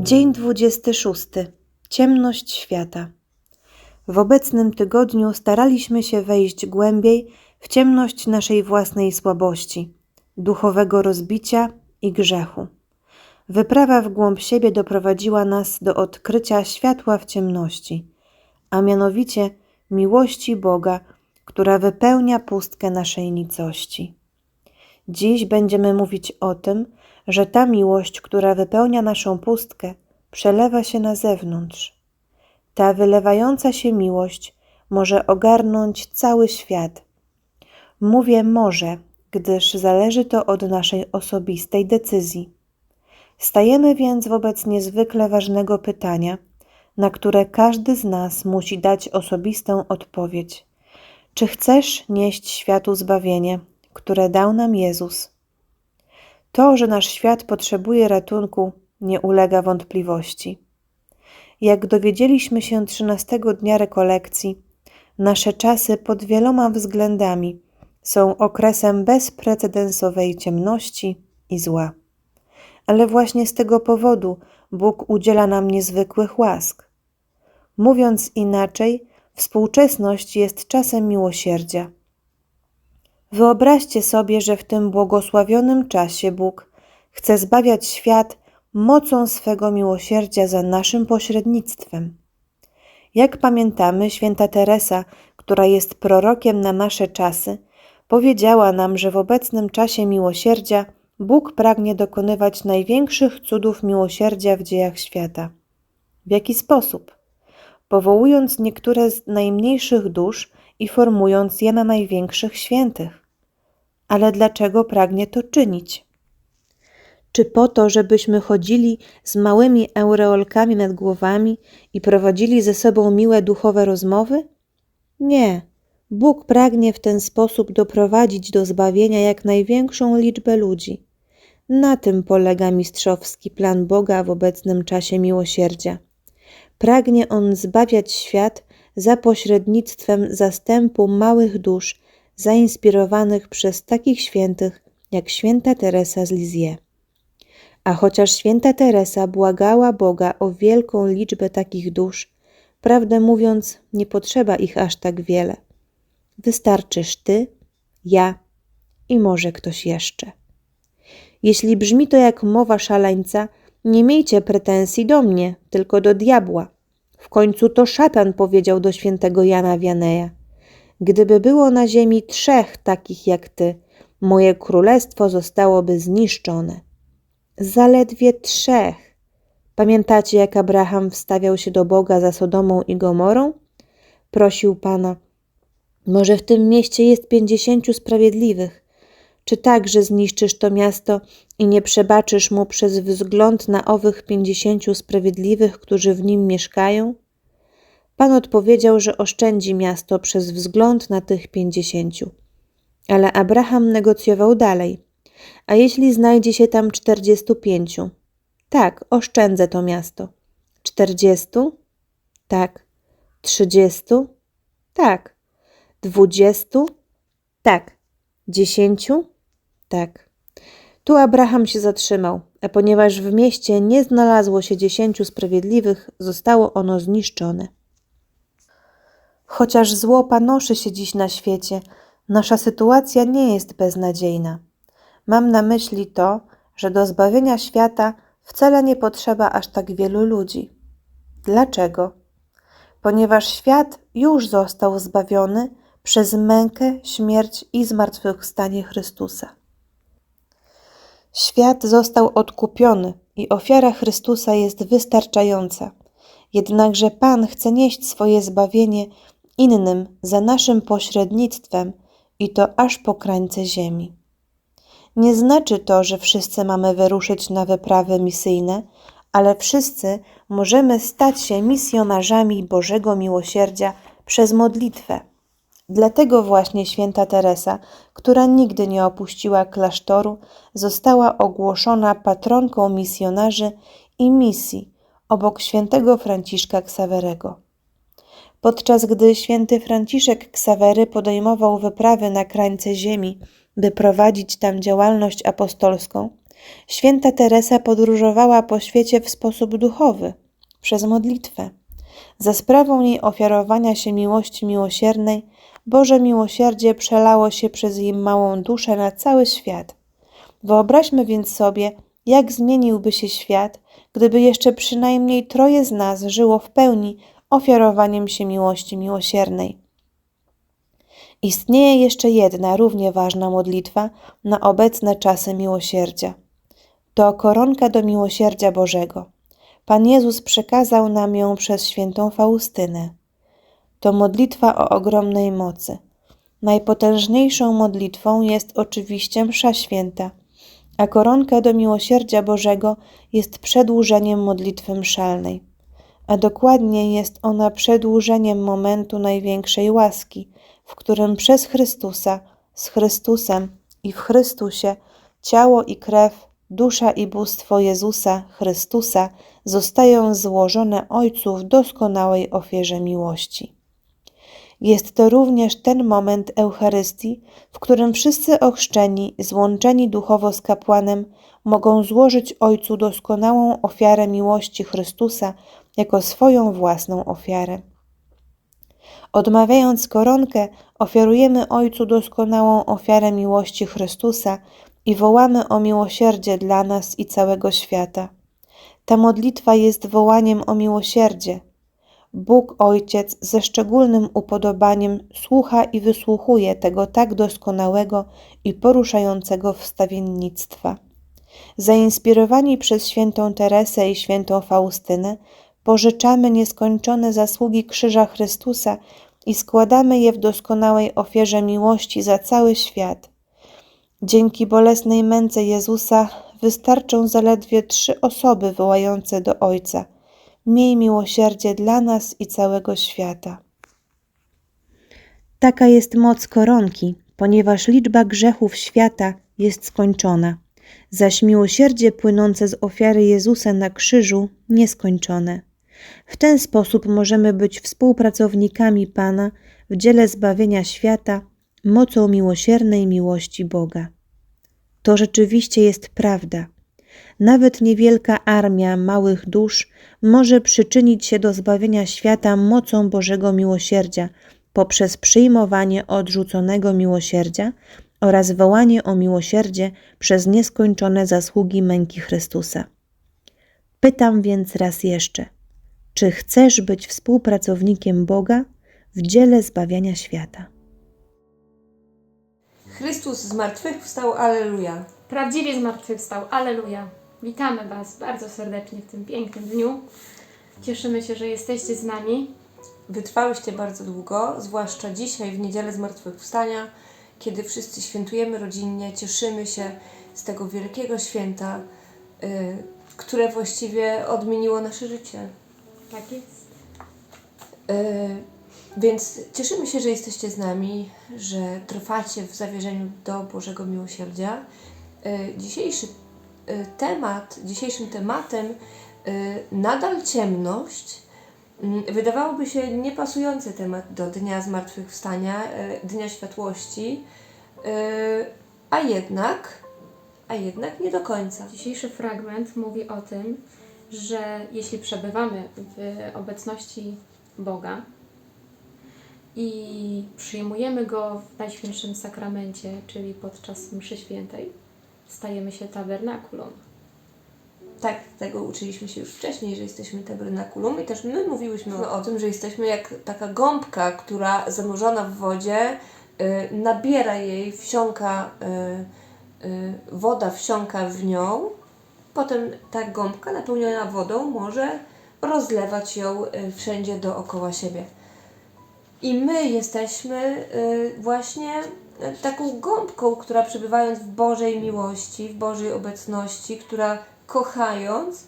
Dzień 26. Ciemność świata. W obecnym tygodniu staraliśmy się wejść głębiej w ciemność naszej własnej słabości, duchowego rozbicia i grzechu. Wyprawa w głąb siebie doprowadziła nas do odkrycia światła w ciemności, a mianowicie miłości Boga, która wypełnia pustkę naszej nicości. Dziś będziemy mówić o tym, że ta miłość, która wypełnia naszą pustkę, przelewa się na zewnątrz. Ta wylewająca się miłość może ogarnąć cały świat. Mówię może, gdyż zależy to od naszej osobistej decyzji. Stajemy więc wobec niezwykle ważnego pytania, na które każdy z nas musi dać osobistą odpowiedź. Czy chcesz nieść światu zbawienie, które dał nam Jezus? To, że nasz świat potrzebuje ratunku, nie ulega wątpliwości. Jak dowiedzieliśmy się trzynastego dnia rekolekcji, nasze czasy pod wieloma względami są okresem bezprecedensowej ciemności i zła. Ale właśnie z tego powodu Bóg udziela nam niezwykłych łask. Mówiąc inaczej, współczesność jest czasem miłosierdzia. Wyobraźcie sobie, że w tym błogosławionym czasie Bóg chce zbawiać świat mocą swego miłosierdzia za naszym pośrednictwem. Jak pamiętamy, święta Teresa, która jest prorokiem na nasze czasy, powiedziała nam, że w obecnym czasie miłosierdzia Bóg pragnie dokonywać największych cudów miłosierdzia w dziejach świata. W jaki sposób? Powołując niektóre z najmniejszych dusz i formując je na największych świętych. Ale dlaczego pragnie to czynić? Czy po to, żebyśmy chodzili z małymi aureolkami nad głowami i prowadzili ze sobą miłe duchowe rozmowy? Nie. Bóg pragnie w ten sposób doprowadzić do zbawienia jak największą liczbę ludzi. Na tym polega mistrzowski plan Boga w obecnym czasie miłosierdzia. Pragnie On zbawiać świat za pośrednictwem zastępu małych dusz zainspirowanych przez takich świętych jak święta Teresa z Lisieux. A chociaż święta Teresa błagała Boga o wielką liczbę takich dusz, prawdę mówiąc, nie potrzeba ich aż tak wiele. Wystarczysz ty, ja i może ktoś jeszcze. Jeśli brzmi to jak mowa szaleńca, nie miejcie pretensji do mnie, tylko do diabła. W końcu to szatan powiedział do świętego Jana Wianeja. Gdyby było na ziemi trzech takich jak ty, moje królestwo zostałoby zniszczone. Zaledwie trzech. Pamiętacie, jak Abraham wstawiał się do Boga za Sodomą i Gomorą? Prosił Pana, może w tym mieście jest pięćdziesięciu sprawiedliwych. Czy także zniszczysz to miasto i nie przebaczysz mu przez wzgląd na owych pięćdziesięciu sprawiedliwych, którzy w nim mieszkają? Pan odpowiedział, że oszczędzi miasto przez wzgląd na tych pięćdziesięciu. Ale Abraham negocjował dalej. A jeśli znajdzie się tam czterdziestu pięciu? Tak, oszczędzę to miasto. Czterdziestu? Tak. Trzydziestu? Tak. Dwudziestu? Tak. Dziesięciu? Tak. Tu Abraham się zatrzymał, a ponieważ w mieście nie znalazło się dziesięciu sprawiedliwych, zostało ono zniszczone. Chociaż zło panoszy się dziś na świecie, nasza sytuacja nie jest beznadziejna. Mam na myśli to, że do zbawienia świata wcale nie potrzeba aż tak wielu ludzi. Dlaczego? Ponieważ świat już został zbawiony przez mękę, śmierć i zmartwychwstanie Chrystusa. Świat został odkupiony i ofiara Chrystusa jest wystarczająca. Jednakże Pan chce nieść swoje zbawienie innym za naszym pośrednictwem i to aż po krańce ziemi. Nie znaczy to, że wszyscy mamy wyruszyć na wyprawy misyjne, ale wszyscy możemy stać się misjonarzami Bożego Miłosierdzia przez modlitwę. Dlatego właśnie święta Teresa, która nigdy nie opuściła klasztoru, została ogłoszona patronką misjonarzy i misji obok świętego Franciszka Ksawerego. Podczas gdy święty Franciszek Ksawery podejmował wyprawy na krańce ziemi, by prowadzić tam działalność apostolską, Święta Teresa podróżowała po świecie w sposób duchowy, przez modlitwę. Za sprawą jej ofiarowania się miłości miłosiernej, Boże miłosierdzie przelało się przez jej małą duszę na cały świat. Wyobraźmy więc sobie, jak zmieniłby się świat, gdyby jeszcze przynajmniej troje z nas żyło w pełni ofiarowaniem się miłości miłosiernej. Istnieje jeszcze jedna równie ważna modlitwa na obecne czasy miłosierdzia. To koronka do miłosierdzia Bożego. Pan Jezus przekazał nam ją przez świętą Faustynę. To modlitwa o ogromnej mocy. Najpotężniejszą modlitwą jest oczywiście Msza Święta, a koronka do miłosierdzia Bożego jest przedłużeniem modlitwy mszalnej, a dokładnie jest ona przedłużeniem momentu największej łaski, w którym przez Chrystusa, z Chrystusem i w Chrystusie ciało i krew, dusza i bóstwo Jezusa Chrystusa zostają złożone Ojcu w doskonałej ofierze miłości. Jest to również ten moment Eucharystii, w którym wszyscy ochrzczeni, złączeni duchowo z kapłanem, mogą złożyć Ojcu doskonałą ofiarę miłości Chrystusa jako swoją własną ofiarę. Odmawiając koronkę, ofiarujemy Ojcu doskonałą ofiarę miłości Chrystusa i wołamy o miłosierdzie dla nas i całego świata. Ta modlitwa jest wołaniem o miłosierdzie. Bóg Ojciec ze szczególnym upodobaniem słucha i wysłuchuje tego tak doskonałego i poruszającego wstawiennictwa. Zainspirowani przez świętą Teresę i świętą Faustynę, pożyczamy nieskończone zasługi Krzyża Chrystusa i składamy je w doskonałej ofierze miłości za cały świat. Dzięki bolesnej męce Jezusa wystarczą zaledwie trzy osoby wołające do Ojca: Miej miłosierdzie dla nas i całego świata. Taka jest moc koronki, ponieważ liczba grzechów świata jest skończona, zaś miłosierdzie płynące z ofiary Jezusa na krzyżu nieskończone. W ten sposób możemy być współpracownikami Pana w dziele zbawienia świata mocą miłosiernej miłości Boga. To rzeczywiście jest prawda. Nawet niewielka armia małych dusz może przyczynić się do zbawienia świata mocą Bożego miłosierdzia poprzez przyjmowanie odrzuconego miłosierdzia oraz wołanie o miłosierdzie przez nieskończone zasługi męki Chrystusa. Pytam więc raz jeszcze: czy chcesz być współpracownikiem Boga w dziele zbawiania świata? Chrystus zmartwychwstał, aleluja. Prawdziwie zmartwychwstał. Aleluja. Witamy Was bardzo serdecznie w tym pięknym dniu. Cieszymy się, że jesteście z nami. Wytrwałyście bardzo długo, zwłaszcza dzisiaj w niedzielę zmartwychwstania, kiedy wszyscy świętujemy rodzinnie, cieszymy się z tego wielkiego święta, y, które właściwie odmieniło nasze życie. Tak jest. Y, Więc cieszymy się, że jesteście z nami, że trwacie w zawierzeniu do Bożego Miłosierdzia. Y, Dzisiejszy y, temat, dzisiejszym tematem y, nadal ciemność. Mm, Wydawałoby się niepasujący temat do Dnia Zmartwychwstania, Dnia Światłości, a jednak, a jednak nie do końca. Dzisiejszy fragment mówi o tym, że jeśli przebywamy w obecności Boga i przyjmujemy Go w Najświętszym Sakramencie, czyli podczas mszy świętej, stajemy się tabernakulą. Tak, tego uczyliśmy się już wcześniej, że jesteśmy tabernakulum i też my mówiłyśmy o tym, że jesteśmy jak taka gąbka, która zanurzona w wodzie y, nabiera jej, wsiąka, y, y, woda wsiąka w nią, potem ta gąbka napełniona wodą może rozlewać ją y, wszędzie dookoła siebie. I my jesteśmy y, właśnie y, taką gąbką, która przebywając w Bożej miłości, w Bożej obecności, która kochając,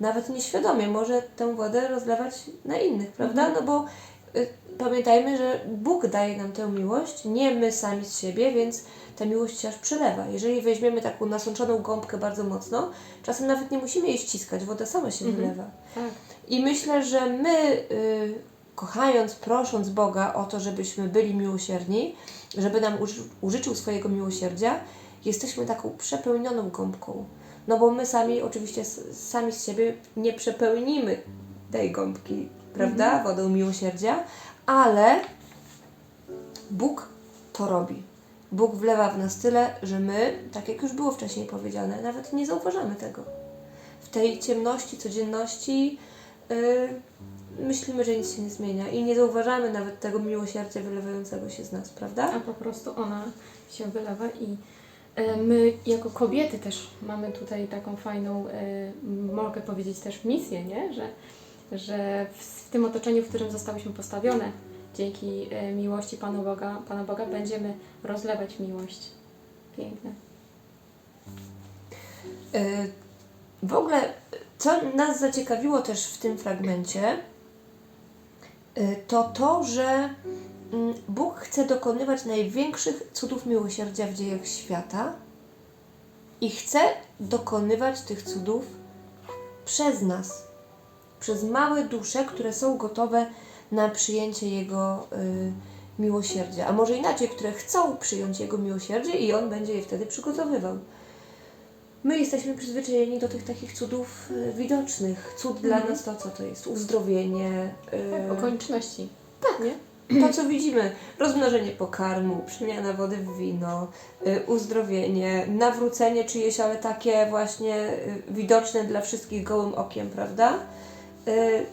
nawet nieświadomie może tę wodę rozlewać na innych, prawda? No bo y, pamiętajmy, że Bóg daje nam tę miłość, nie my sami z siebie, więc ta miłość się aż przelewa. Jeżeli weźmiemy taką nasączoną gąbkę bardzo mocno, czasem nawet nie musimy jej ściskać, woda sama się Mhm. wylewa. Tak. I myślę, że my, y, kochając, prosząc Boga o to, żebyśmy byli miłosierni, żeby nam uży- użyczył swojego miłosierdzia, jesteśmy taką przepełnioną gąbką. No bo my sami, oczywiście sami z siebie nie przepełnimy tej gąbki, prawda, wodą miłosierdzia, ale Bóg to robi. Bóg wlewa w nas tyle, że my, tak jak już było wcześniej powiedziane, nawet nie zauważamy tego. W tej ciemności, codzienności yy, myślimy, że nic się nie zmienia i nie zauważamy nawet tego miłosierdzia wylewającego się z nas, prawda? a po prostu ona się wylewa i e, my jako kobiety też mamy tutaj taką fajną, e, mogę powiedzieć też misję, nie? Że, że w, tym otoczeniu, w którym zostałyśmy postawione, dzięki e, miłości Pana Boga, Pana Boga będziemy rozlewać miłość. Piękne. W ogóle, co nas zaciekawiło też w tym fragmencie, to to, że mm, Bóg chce dokonywać największych cudów miłosierdzia w dziejach świata i chce dokonywać tych cudów przez nas, przez małe dusze, które są gotowe na przyjęcie Jego y, miłosierdzia, a może inaczej, które chcą przyjąć Jego miłosierdzie i On będzie je wtedy przygotowywał. My jesteśmy przyzwyczajeni do tych takich cudów y, widocznych. Cud dla Mhm. nas to, co to jest? Uzdrowienie, Tak, y, okoliczności. Tak, nie? to, co widzimy. Rozmnożenie pokarmu, przemiana wody w wino, y, uzdrowienie, nawrócenie czyjeś, ale takie właśnie y, widoczne dla wszystkich gołym okiem, prawda? Y,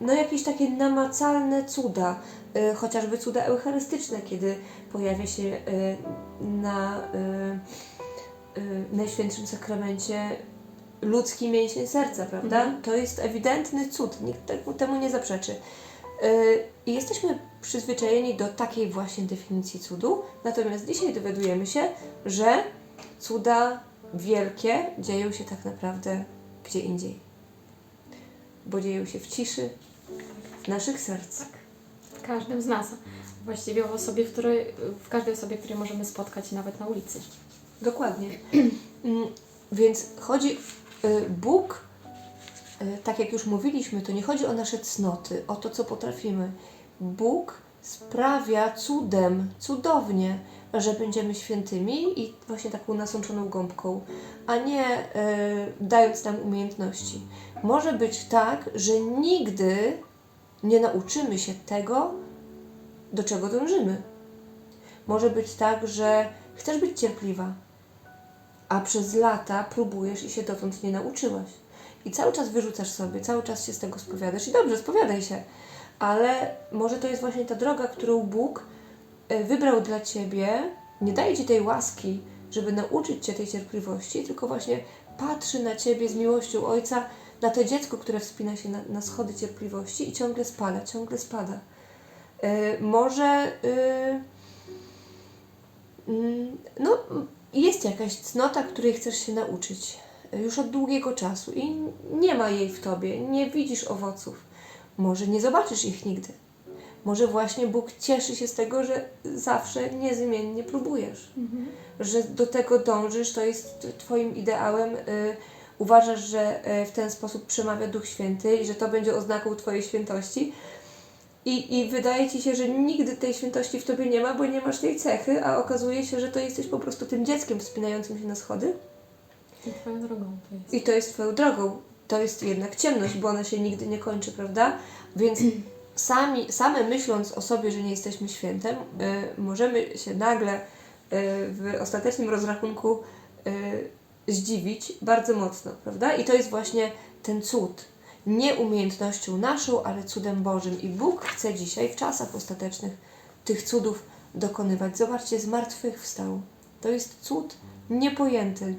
No jakieś takie namacalne cuda, y, chociażby cuda eucharystyczne, kiedy pojawia się y, na y, y, Najświętszym Sakramencie ludzki mięsień serca, prawda? Mhm. To jest ewidentny cud, nikt temu- nie zaprzeczy. Y, I jesteśmy przyzwyczajeni do takiej właśnie definicji cudu, natomiast dzisiaj dowiadujemy się, że cuda wielkie dzieją się tak naprawdę gdzie indziej. Bo dzieją się w ciszy naszych serc. Tak. W każdym z nas. Właściwie w osobie, w, której, w każdej osobie, której możemy spotkać nawet na ulicy. Dokładnie. Mm, Więc chodzi, y, Bóg, y, tak jak już mówiliśmy, to nie chodzi o nasze cnoty, o to, co potrafimy. Bóg sprawia cudem, cudownie, że będziemy świętymi i właśnie taką nasączoną gąbką, a nie y, dając nam umiejętności. Może być tak, że nigdy nie nauczymy się tego, do czego dążymy. Może być tak, że chcesz być cierpliwa, a przez lata próbujesz i się dotąd nie nauczyłaś. I cały czas wyrzucasz sobie, cały czas się z tego spowiadasz. I dobrze, spowiadaj się. Ale może to jest właśnie ta droga, którą Bóg e, wybrał dla Ciebie. Nie daje Ci tej łaski, żeby nauczyć Cię tej cierpliwości, tylko właśnie patrzy na Ciebie z miłością Ojca, na to dziecko, które wspina się na, na schody cierpliwości i ciągle spada, ciągle spada. E, może... y, Mm, No, jest jakaś cnota, której chcesz się nauczyć e, już od długiego czasu i nie ma jej w tobie, nie widzisz owoców. Może nie zobaczysz ich nigdy. Może właśnie Bóg cieszy się z tego, że zawsze niezmiennie próbujesz, że do tego dążysz, to jest Twoim ideałem. y, uważasz, że y, w ten sposób przemawia Duch Święty i że to będzie oznaką Twojej świętości. I, I wydaje ci się, że nigdy tej świętości w tobie nie ma, bo nie masz tej cechy, a okazuje się, że to jesteś po prostu tym dzieckiem wspinającym się na schody I Twoją drogą to jest. i to jest twoją drogą. To jest jednak ciemność, bo ona się nigdy nie kończy, prawda? Więc sami, same myśląc o sobie, że nie jesteśmy świętem, y, możemy się nagle y, w ostatecznym rozrachunku y, zdziwić bardzo mocno, prawda? I to jest właśnie ten cud. Nie umiejętnością naszą, ale cudem Bożym. I Bóg chce dzisiaj, w czasach ostatecznych, tych cudów dokonywać. Zobaczcie, z martwych wstał. To jest cud niepojęty.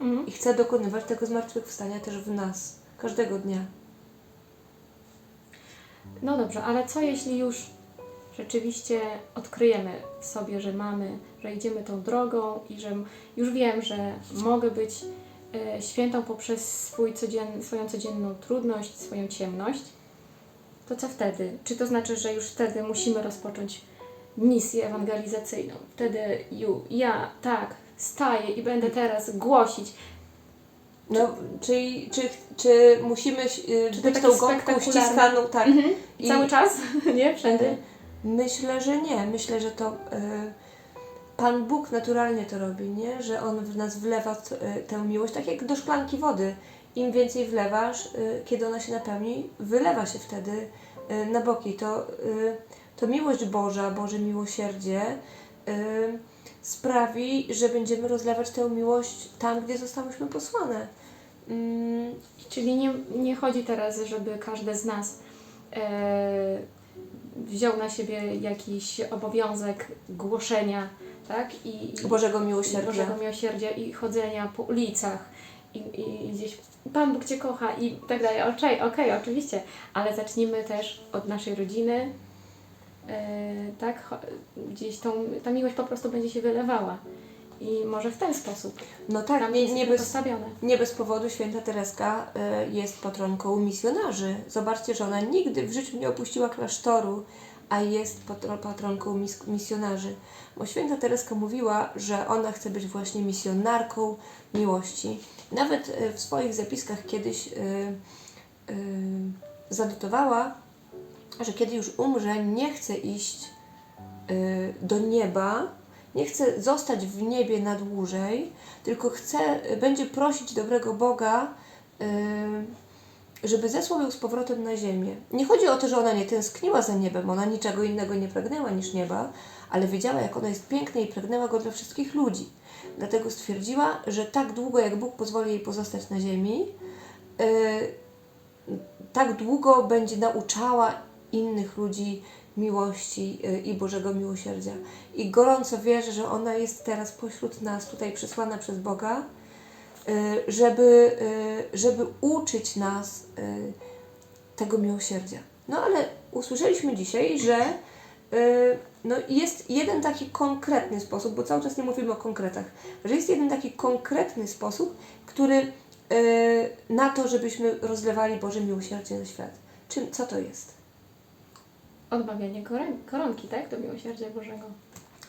Mhm. I chce dokonywać tego zmartwychwstania też w nas, każdego dnia. No dobrze, ale co jeśli już rzeczywiście odkryjemy w sobie, że mamy, że idziemy tą drogą i że już wiem, że mogę być świętą poprzez swój codzien, swoją codzienną trudność, swoją ciemność, to co wtedy? Czy to znaczy, że już wtedy musimy rozpocząć misję ewangelizacyjną? Wtedy ju, ja tak staję i będę teraz głosić. No, czyli czy, czy musimy y, Czy być tą gąbką ściskaną, tak? Mhm. Cały czas? Nie? Wszędzie? Myślę, że nie. Myślę, że to y, Pan Bóg naturalnie to robi, nie? Że On w nas wlewa y, tę miłość, tak jak do szklanki wody. Im więcej wlewasz, y, kiedy ona się napełni, wylewa się wtedy y, na boki. To, to miłość Boża, Boże miłosierdzie sprawi, że będziemy rozlewać tę miłość tam, gdzie zostałyśmy posłane. Mm, Czyli nie, nie chodzi teraz, żeby każdy z nas e, wziął na siebie jakiś obowiązek głoszenia, tak? I, Bożego miłosierdzia. Bożego miłosierdzia i chodzenia po ulicach i, i, gdzieś Pan Bóg Cię kocha i tak dalej. Okej, okej, oczywiście, ale zacznijmy też od naszej rodziny, e, tak? Gdzieś tą, ta miłość po prostu będzie się wylewała i może w ten sposób. No tak, Tam nie, nie, bez, nie bez powodu święta Tereska y, jest patronką misjonarzy. Zobaczcie, że ona nigdy w życiu nie opuściła klasztoru, a jest patro, patronką mis, misjonarzy. Bo święta Tereska mówiła, że ona chce być właśnie misjonarką miłości. Nawet y, w swoich zapiskach kiedyś y, y, zanotowała, że kiedy już umrze, nie chce iść y, do nieba, nie chce zostać w niebie na dłużej, tylko chce, będzie prosić dobrego Boga, y, żeby zesłał ją z powrotem na ziemię. Nie chodzi o to, że ona nie tęskniła za niebem, ona niczego innego nie pragnęła niż nieba, ale wiedziała, jak ono jest piękne i pragnęła go dla wszystkich ludzi. Dlatego stwierdziła, że tak długo, jak Bóg pozwoli jej pozostać na ziemi, y, tak długo będzie nauczała innych ludzi miłości y, i Bożego miłosierdzia. I gorąco wierzę, że ona jest teraz pośród nas, tutaj przesłana przez Boga, żeby, y, żeby uczyć nas y, tego miłosierdzia. No ale usłyszeliśmy dzisiaj, że y, no jest jeden taki konkretny sposób, bo cały czas nie mówimy o konkretach, że jest jeden taki konkretny sposób, który y, na to, żebyśmy rozlewali Boże miłosierdzie na świat. Czym, co to jest? Odmawianie koron- koronki, tak? Do miłosierdzia Bożego.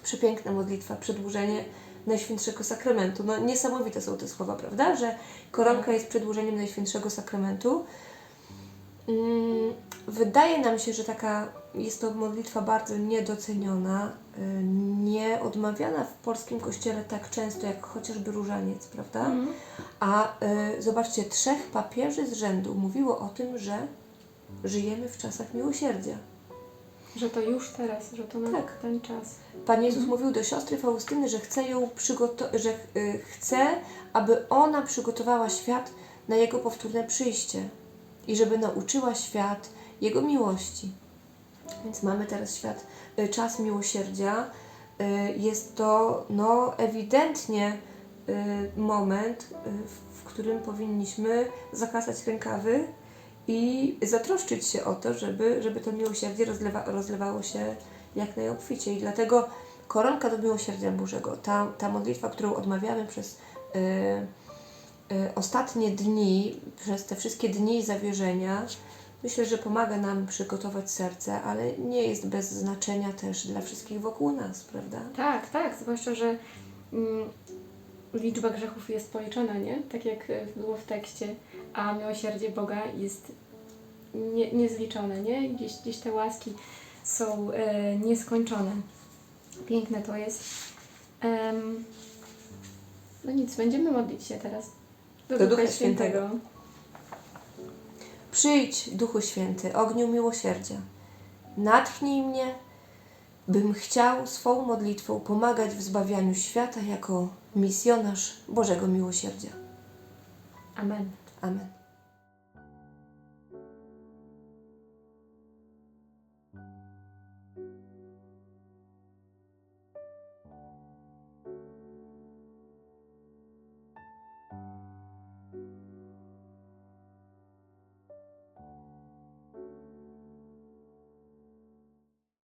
Przepiękna modlitwa, przedłużenie Najświętszego Sakramentu. No niesamowite są te słowa, prawda? Że koronka jest przedłużeniem Najświętszego Sakramentu. Mm, Wydaje nam się, że taka jest to modlitwa bardzo niedoceniona, y, nie odmawiana w polskim kościele tak często jak chociażby różaniec, prawda? Mhm. A y, zobaczcie, trzech papieży z rzędu mówiło o tym, że żyjemy w czasach miłosierdzia. Że to już teraz, że to na Tak. ten czas. Pan Jezus mówił do siostry Faustyny, że chce ją że y, chce, aby ona przygotowała świat na jego powtórne przyjście i żeby nauczyła świat jego miłości. Więc mamy teraz świat, y, czas miłosierdzia. Y, jest to no, ewidentnie moment, w którym powinniśmy zakasać rękawy i zatroszczyć się o to, żeby, żeby to miłosierdzie rozlewa, rozlewało się jak najobficiej. Dlatego koronka do miłosierdzia Bożego, ta, ta modlitwa, którą odmawiamy przez y, y, ostatnie dni, przez te wszystkie dni zawierzenia, myślę, że pomaga nam przygotować serce, ale nie jest bez znaczenia też dla wszystkich wokół nas, prawda? Tak, tak, zwłaszcza, że mm, liczba grzechów jest policzona, nie? Tak jak było w tekście, a miłosierdzie Boga jest nie, niezliczone, nie? Gdzieś, gdzieś te łaski są e, nieskończone. Piękne to jest. No nic, będziemy modlić się teraz do, Do Ducha Ducha Świętego. Świętego. Przyjdź, Duchu Święty, ogniu miłosierdzia. Natchnij mnie, bym chciał swą modlitwą pomagać w zbawianiu świata jako misjonarz Bożego Miłosierdzia. Amen. Amen.